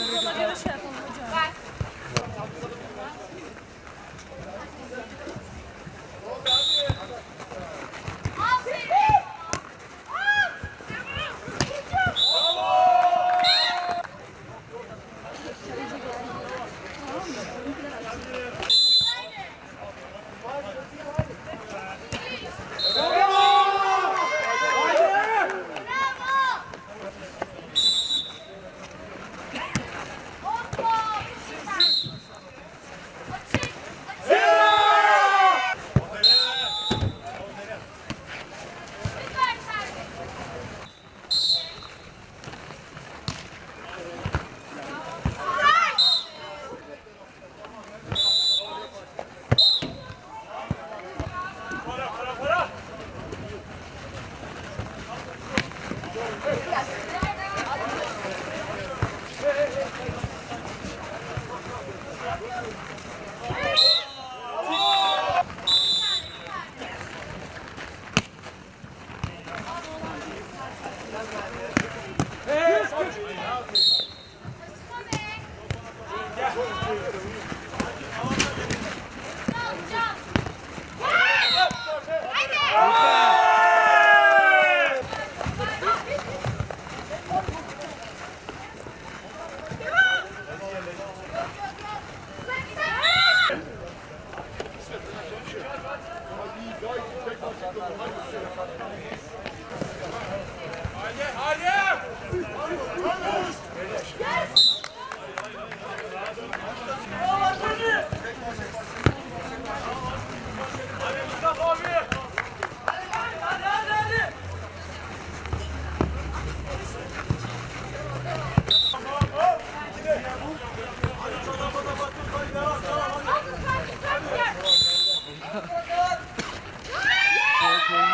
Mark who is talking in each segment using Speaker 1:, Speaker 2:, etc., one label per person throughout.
Speaker 1: Ona göre şey yapalım hocam.
Speaker 2: Ee,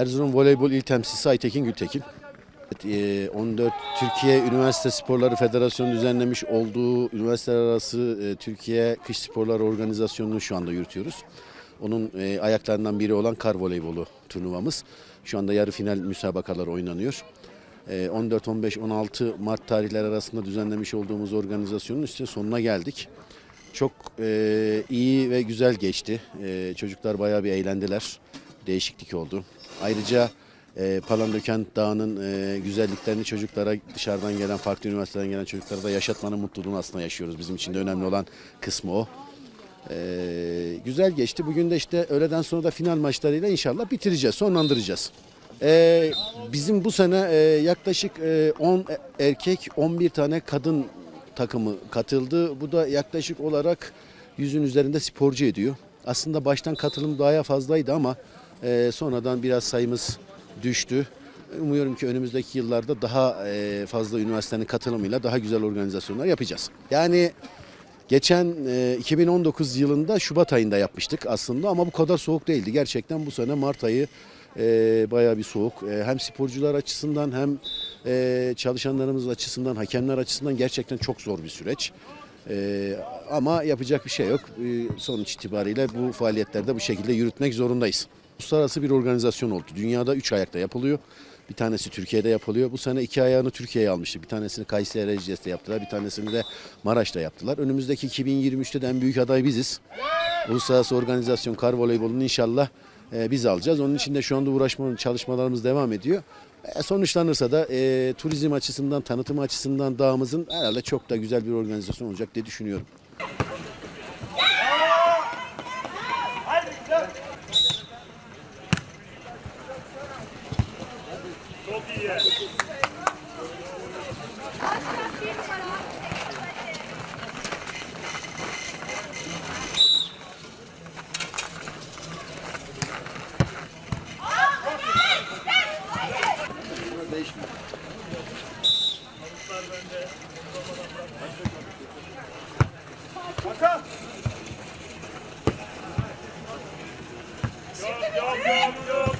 Speaker 2: Erzurum Voleybol İl Temsilcisi Aytekin Gültekin. Evet, e, 14 Türkiye Üniversite Sporları Federasyonu düzenlemiş olduğu üniversiteler arası e, Türkiye Kış Sporları Organizasyonu'nu şu anda yürütüyoruz. Onun e, ayaklarından biri olan kar voleybolu turnuvamız. Şu anda yarı final müsabakalar oynanıyor. E, 14, 15, 16 Mart tarihler arasında düzenlemiş olduğumuz organizasyonun işte sonuna geldik. Çok iyi ve güzel geçti. Çocuklar bayağı bir eğlendiler. Değişiklik oldu. Ayrıca e, Palandöken Dağı'nın e, güzelliklerini çocuklara dışarıdan gelen, farklı üniversiteden gelen çocuklara da yaşatmanın mutluluğunu aslında yaşıyoruz. Bizim için de önemli olan kısmı o. E, güzel geçti. Bugün de işte öğleden sonra da final maçlarıyla inşallah bitireceğiz, sonlandıracağız. E, bizim bu sene e, yaklaşık e, 10 erkek, 11 tane kadın takımı katıldı. Bu da yaklaşık olarak yüzün üzerinde sporcu ediyor. Aslında baştan katılım daha fazlaydı ama e, sonradan biraz sayımız düştü. Umuyorum ki önümüzdeki yıllarda daha e, fazla üniversitenin katılımıyla daha güzel organizasyonlar yapacağız. Yani geçen e, 2019 yılında Şubat ayında yapmıştık aslında ama bu kadar soğuk değildi. Gerçekten bu sene Mart ayı e, bayağı bir soğuk. E, hem sporcular açısından hem e, çalışanlarımız açısından, hakemler açısından gerçekten çok zor bir süreç. E, ama yapacak bir şey yok. E, sonuç itibariyle bu faaliyetlerde bu şekilde yürütmek zorundayız. Uluslararası bir organizasyon oldu. Dünyada üç ayakta yapılıyor. Bir tanesi Türkiye'de yapılıyor. Bu sene iki ayağını Türkiye'ye almıştı. Bir tanesini Kayseri Erciyes'te yaptılar. Bir tanesini de Maraş'ta yaptılar. Önümüzdeki 2023'te de en büyük aday biziz. Uluslararası Organizasyon Kar Voleybolunu inşallah e, biz alacağız. Onun için de şu anda uğraşma çalışmalarımız devam ediyor. E, sonuçlanırsa da e, turizm açısından, tanıtım açısından dağımızın herhalde çok da güzel bir organizasyon olacak diye düşünüyorum.
Speaker 3: Thank you.